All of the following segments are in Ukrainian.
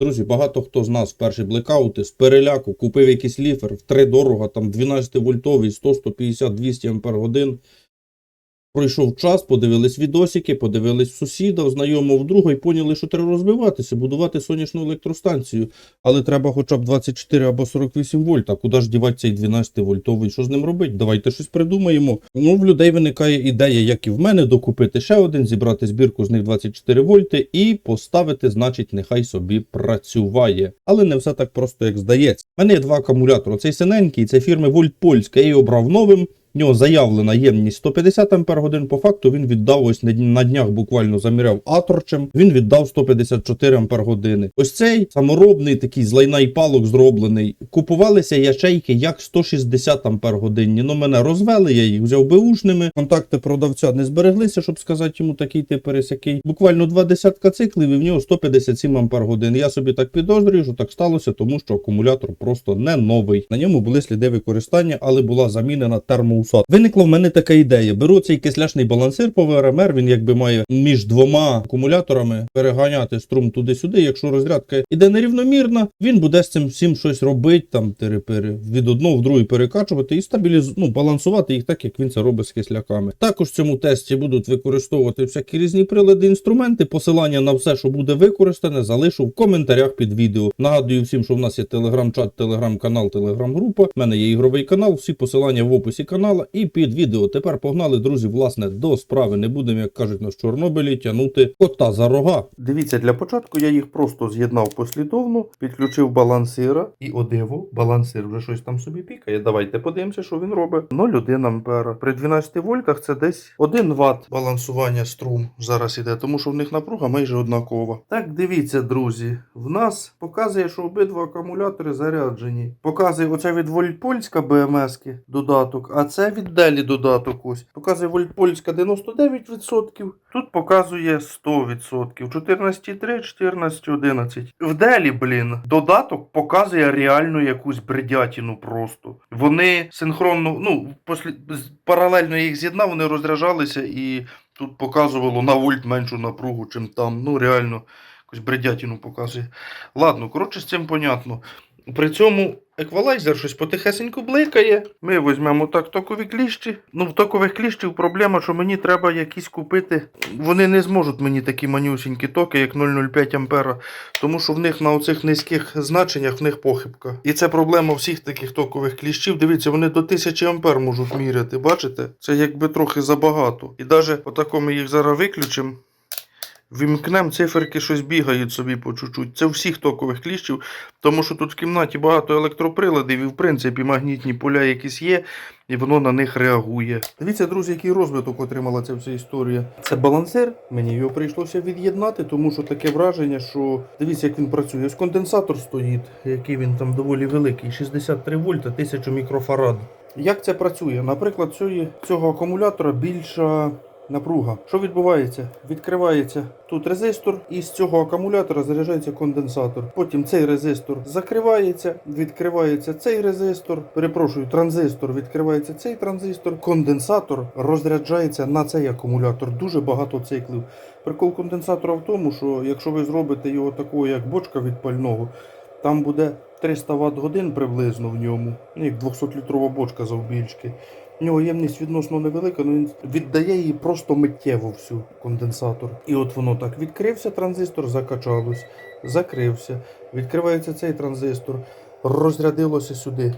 Друзі, багато хто з нас перші блекаути з переляку купив якийсь ліфер в три дорога там 12 вольтовий, 100, 150, 200 ампер годин. Пройшов час, подивились відосики, подивились сусіда, знайомого друга і поняли, що треба розвиватися, будувати сонячну електростанцію. Але треба хоча б 24 або 48 вольт. А куди ж дівати цей 12 вольтовий? Що з ним робити? Давайте щось придумаємо. Ну, в людей виникає ідея, як і в мене, докупити ще один, зібрати збірку з них 24 вольти і поставити, значить, нехай собі працюває. Але не все так просто, як здається. У мене є два акумулятори. Цей синенький, це фірми Вольт Польська, я її обрав новим. В нього заявлена ємність 150 Ампер годин. По факту він віддав ось на- днях буквально заміряв аторчем. Він віддав 154 Ампер години. Ось цей саморобний такий з лайна і палок зроблений. Купувалися ячейки як 160 Ампер годинні. Ну мене розвели, я їх взяв беушними. Контакти продавця не збереглися, щоб сказати йому такий ти пересякий. Буквально два десятка циклів і в нього 157 Ампер годин. Я собі так підозрюю, що так сталося, тому що акумулятор просто не новий. На ньому були сліди використання, але була замінена термоусад. Виникла в мене така ідея. Беру цей кисляшний балансир по ВРМР, він якби має між двома акумуляторами переганяти струм туди-сюди. Якщо розрядка іде нерівномірна, він буде з цим всім щось робити, там терепери від одного в другий перекачувати і стабіліз... ну, балансувати їх так, як він це робить з кисляками. Також в цьому тесті будуть використовувати всякі різні прилади, інструменти. Посилання на все, що буде використане, залишу в коментарях під відео. Нагадую всім, що в нас є телеграм-чат, телеграм-канал, телеграм-група. У мене є ігровий канал. Всі посилання в описі канала і під відео. Тепер погнали, друзі, власне, до справи. Не будемо, як кажуть, на Чорнобилі тягнути кота за рога. Дивіться, для початку я їх просто з'єднав послідовно, підключив балансира і о балансир вже щось там собі пікає. Давайте подивимося, що він робить. 0,1 ампера. При 12 вольтах це десь 1 Вт балансування струм зараз іде, тому що в них напруга майже однакова. Так, дивіться, друзі, в нас показує, що обидва акумулятори заряджені. Показує оце від Вольтпольська БМС додаток, а це від Делі додаток ось. Показує Вольтпольська 99%. Тут показує 100%. 14,3, 14,11. В Делі, блін, додаток показує реальну якусь бредятину просто. Вони синхронно, ну, послі... паралельно їх з'єднав, вони розряджалися і тут показувало на вольт меншу напругу, чим там. Ну, реально, якусь бредятину показує. Ладно, коротше, з цим понятно. При цьому еквалайзер щось потихесенько бликає. Ми візьмемо так токові кліщі. Ну, в токових кліщів проблема, що мені треба якісь купити. Вони не зможуть мені такі манюсінькі токи, як 0,05 ампера, тому що в них на оцих низьких значеннях в них похибка. І це проблема всіх таких токових кліщів. Дивіться, вони до 1000 ампер можуть міряти. Бачите? Це якби трохи забагато. І навіть отако ми їх зараз виключимо. Вімкнем циферки щось бігають собі по чуть-чуть. Це у всіх токових кліщів, тому що тут в кімнаті багато електроприладів і, в принципі, магнітні поля якісь є, і воно на них реагує. Дивіться, друзі, який розвиток отримала ця вся історія. Це балансир. Мені його прийшлося від'єднати, тому що таке враження, що дивіться, як він працює. Ось конденсатор стоїть, який він там доволі великий, 63 вольта, 1000 мікрофарад. Як це працює? Наприклад, цього акумулятора більша напруга. Що відбувається? Відкривається тут резистор, і з цього акумулятора заряджається конденсатор. Потім цей резистор закривається, відкривається цей резистор. Перепрошую, транзистор, відкривається цей транзистор. Конденсатор розряджається на цей акумулятор. Дуже багато циклів. Прикол конденсатора в тому, що якщо ви зробите його такого, як бочка від пального, там буде 300 Вт годин приблизно в ньому, ну, як 200-літрова бочка завбільшки. В нього ємність відносно невелика, але він віддає її просто миттєво всю конденсатор. І от воно так відкрився транзистор, закачалось, закрився, відкривається цей транзистор, розрядилося сюди.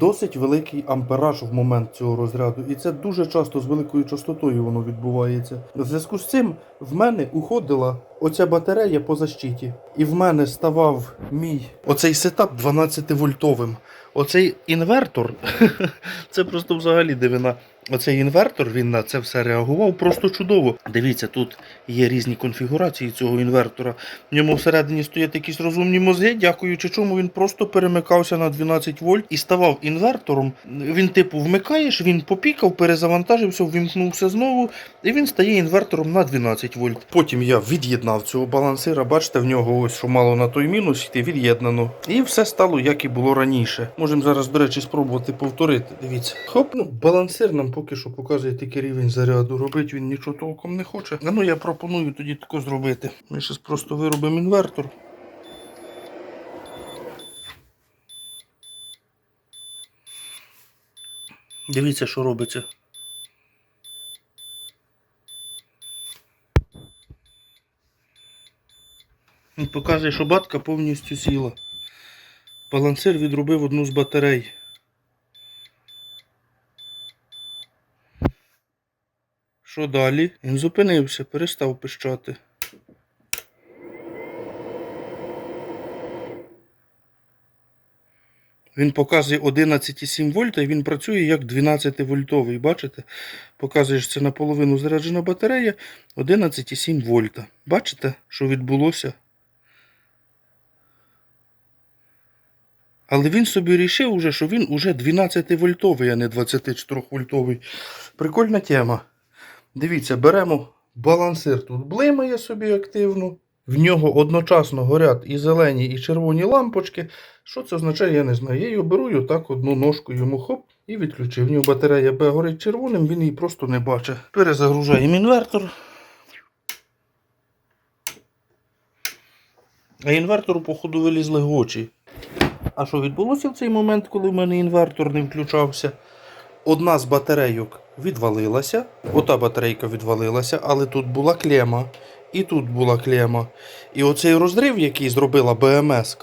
Досить великий ампераж в момент цього розряду, і це дуже часто з великою частотою воно відбувається. В зв'язку з цим в мене уходила оця батарея по защиті, і в мене ставав мій оцей сетап 12 вольтовим. Оцей інвертор, це просто взагалі дивина. Оцей інвертор він на це все реагував просто чудово. Дивіться, тут є різні конфігурації цього інвертора. В ньому всередині стоять якісь розумні мозги, дякуючи чому він просто перемикався на 12 вольт і ставав інвертором. Він, типу, вмикаєш, він попікав, перезавантажився, ввімкнувся знову, і він стає інвертором на 12 вольт. Потім я від'єднав від'єднав цього балансира. Бачите, в нього ось що мало на той мінус йти від'єднано. І все стало, як і було раніше. Можемо зараз, до речі, спробувати повторити. Дивіться. Хоп, ну балансир нам поки що показує тільки рівень заряду. Робить він нічого толком не хоче. Ну я пропоную тоді тако зробити. Ми зараз просто виробимо інвертор. Дивіться, що робиться. Показує, що батка повністю сіла. Балансир відробив одну з батарей. Що далі? Він зупинився, перестав пищати. Він показує 11,7 вольта і він працює як 12 вольтовий. Бачите? Показує, що це наполовину заряджена батарея 11,7 вольта. Бачите, що відбулося? Але він собі рішив уже, що він уже 12 вольтовий, а не 24 вольтовий. Прикольна тема. Дивіться, беремо балансир тут блимає собі активно. В нього одночасно горять і зелені, і червоні лампочки. Що це означає, я не знаю. Я його беру і отак одну ножку йому хоп і відключив. В нього батарея Б горить червоним, він її просто не бачить. Перезагружаємо інвертор. А інвертору, походу, вилізли очі. А що відбулося в цей момент, коли в мене інвертор не включався? Одна з батарейок відвалилася, ота батарейка відвалилася, але тут була клема, і тут була клема. І оцей розрив, який зробила БМС,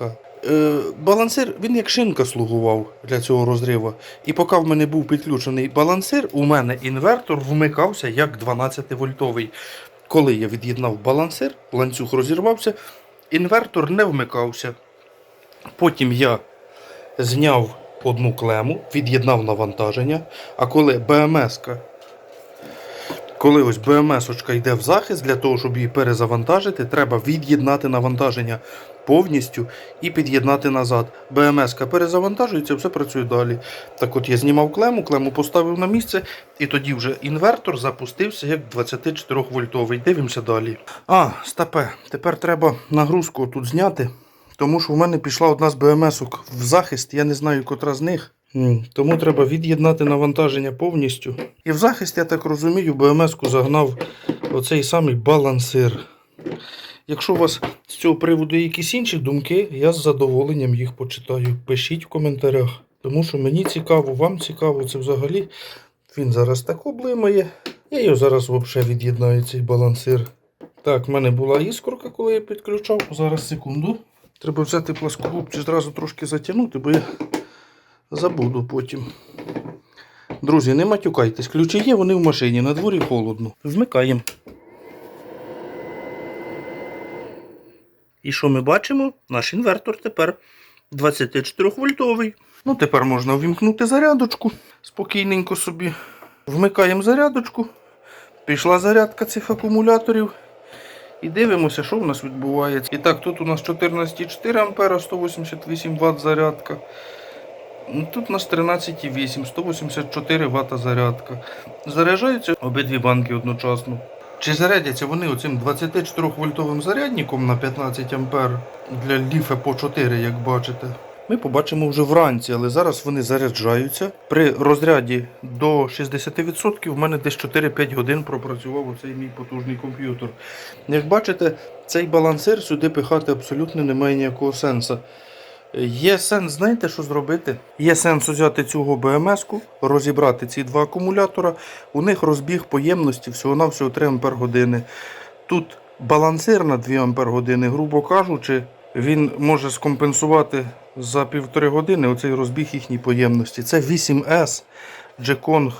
е, балансир, він як шинка слугував для цього розриву. І поки в мене був підключений балансир, у мене інвертор вмикався як 12 вольтовий. Коли я від'єднав балансир, ланцюг розірвався, інвертор не вмикався. Потім я зняв одну клему, від'єднав навантаження. А коли БМС, коли ось БМС йде в захист, для того, щоб її перезавантажити, треба від'єднати навантаження повністю і під'єднати назад. БМС перезавантажується, все працює далі. Так от я знімав клему, клему поставив на місце, і тоді вже інвертор запустився як 24 вольтовий. Дивимося далі. А, стапе, тепер треба нагрузку тут зняти. Тому що в мене пішла одна з БМСок в захист, я не знаю, котра з них. Тому треба від'єднати навантаження повністю. І в захист, я так розумію, БМС-ку загнав оцей самий балансир. Якщо у вас з цього приводу якісь інші думки, я з задоволенням їх почитаю. Пишіть в коментарях. Тому що мені цікаво, вам цікаво, це взагалі. Він зараз так облимає. Я його зараз взагалі від'єднаю цей балансир. Так, в мене була іскорка, коли я підключав. Зараз секунду. Треба взяти пласкогубці зразу трошки затягнути, бо я забуду потім. Друзі, не матюкайтесь. Ключі є, вони в машині, на дворі холодно. Вмикаємо. І що ми бачимо? Наш інвертор тепер 24 вольтовий. Ну, тепер можна ввімкнути зарядочку. Спокійненько собі. Вмикаємо зарядочку. Пішла зарядка цих акумуляторів. І дивимося, що в нас відбувається. І так, тут у нас 14,4 ампера, 188 Вт зарядка. Ну, Тут у нас 13,8, 184 Вт зарядка. Заряджаються обидві банки одночасно. Чи зарядяться вони оцим 24 вольтовим зарядником на 15 ампер для ліфе по 4, як бачите? Ми побачимо вже вранці, але зараз вони заряджаються. При розряді до 60% в мене десь 4-5 годин пропрацював оцей мій потужний комп'ютер. Як бачите, цей балансир сюди пихати абсолютно немає ніякого сенсу. Є сенс, знаєте, що зробити? Є сенс взяти цю БМС-ку, розібрати ці два акумулятора. У них розбіг поємності всього-навсього 3 Ампер години. Тут балансир на 2 Ампер години, грубо кажучи, він може скомпенсувати за півтори години оцей розбіг їхній поємності. Це 8S G-Kong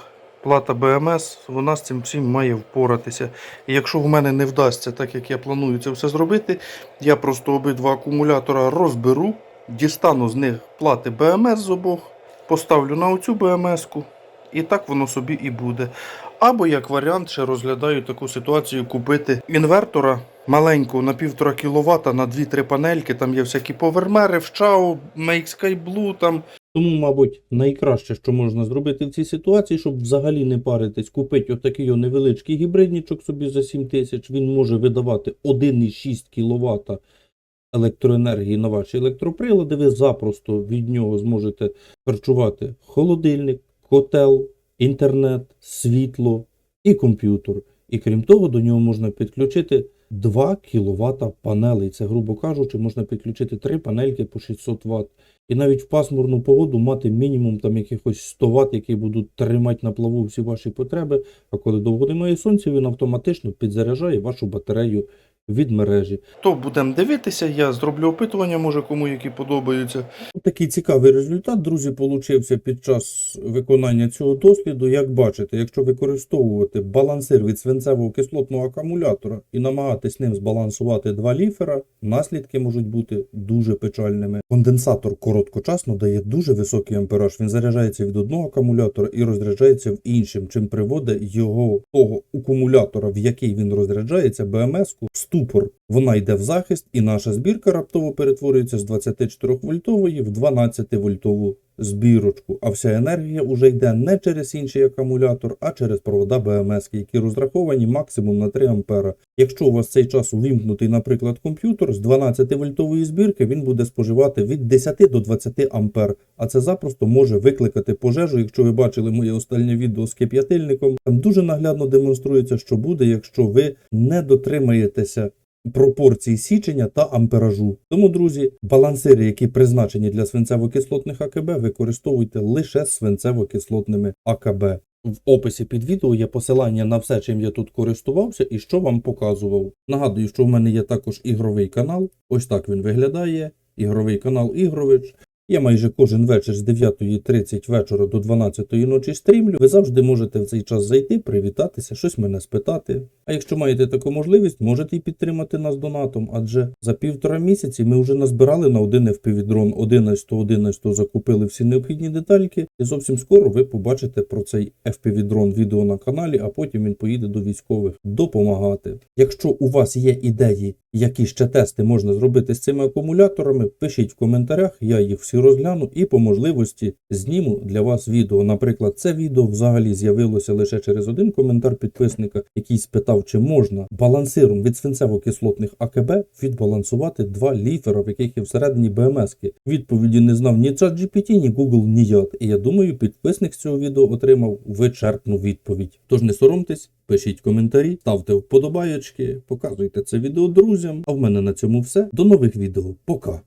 плата BMS, вона з цим всім має впоратися. І якщо в мене не вдасться, так як я планую це все зробити, я просто обидва акумулятора розберу, дістану з них плати BMS з обох, поставлю на оцю BMS-ку, і так воно собі і буде. Або як варіант, ще розглядаю таку ситуацію купити інвертора маленького на 1,5 кВт на 2-3 панельки. Там є всякі повермери, вчау, Blue, там Тому, мабуть, найкраще, що можна зробити в цій ситуації, щоб взагалі не паритись, купити отакий невеличкий гібридничок собі за 7 тисяч. Він може видавати 1,6 кВт електроенергії на ваші електроприлади. Ви запросто від нього зможете харчувати холодильник, котел, інтернет, світло і комп'ютер. І крім того, до нього можна підключити 2 кВт панелей. Це, грубо кажучи, можна підключити 3 панельки по 600 Вт. І навіть в пасмурну погоду мати мінімум там якихось 100 Вт, які будуть тримати на плаву всі ваші потреби. А коли довго немає сонця, він автоматично підзаряджає вашу батарею від мережі. То будемо дивитися, я зроблю опитування, може кому які подобаються. Такий цікавий результат, друзі, получився під час виконання цього досліду. Як бачите, якщо використовувати балансир від свинцевого кислотного акумулятора і намагатись ним збалансувати два ліфера, наслідки можуть бути дуже печальними. Конденсатор короткочасно дає дуже високий ампераж. Він заряджається від одного акумулятора і розряджається в іншим, чим приводить його того акумулятора, в який він розряджається, БМС-ку, ступор. Вона йде в захист, і наша збірка раптово перетворюється з 24 вольтової в 12 вольтову збірочку. А вся енергія вже йде не через інший акумулятор, а через провода БМС, які розраховані максимум на 3 ампера. Якщо у вас цей час увімкнутий, наприклад, комп'ютер з 12 вольтової збірки, він буде споживати від 10 до 20 ампер. А це запросто може викликати пожежу. Якщо ви бачили моє останнє відео з кип'ятильником, там дуже наглядно демонструється, що буде, якщо ви не дотримаєтеся пропорцій січення та амперажу. Тому, друзі, балансири, які призначені для свинцево-кислотних АКБ, використовуйте лише свинцево-кислотними АКБ. В описі під відео є посилання на все, чим я тут користувався і що вам показував. Нагадую, що в мене є також ігровий канал. Ось так він виглядає. Ігровий канал Ігрович. Я майже кожен вечір з 9.30 вечора до 12.00 ночі стрімлю. Ви завжди можете в цей час зайти, привітатися, щось мене спитати. А якщо маєте таку можливість, можете і підтримати нас донатом, адже за півтора місяці ми вже назбирали на один FPV-дрон 11-11 закупили всі необхідні детальки, і зовсім скоро ви побачите про цей FPV-дрон відео на каналі, а потім він поїде до військових допомагати. Якщо у вас є ідеї, які ще тести можна зробити з цими акумуляторами, пишіть в коментарях, я їх всі розгляну і по можливості зніму для вас відео. Наприклад, це відео взагалі з'явилося лише через один коментар підписника, який спитав, чи можна балансиром від свинцево-кислотних АКБ відбалансувати два ліфера, в яких є всередині БМСки. Відповіді не знав ні ChatGPT, ні Google, ні я. І я думаю, підписник з цього відео отримав вичерпну відповідь. Тож не соромтесь, пишіть коментарі, ставте вподобаєчки, показуйте це відео друзям. А в мене на цьому все. До нових відео. Пока.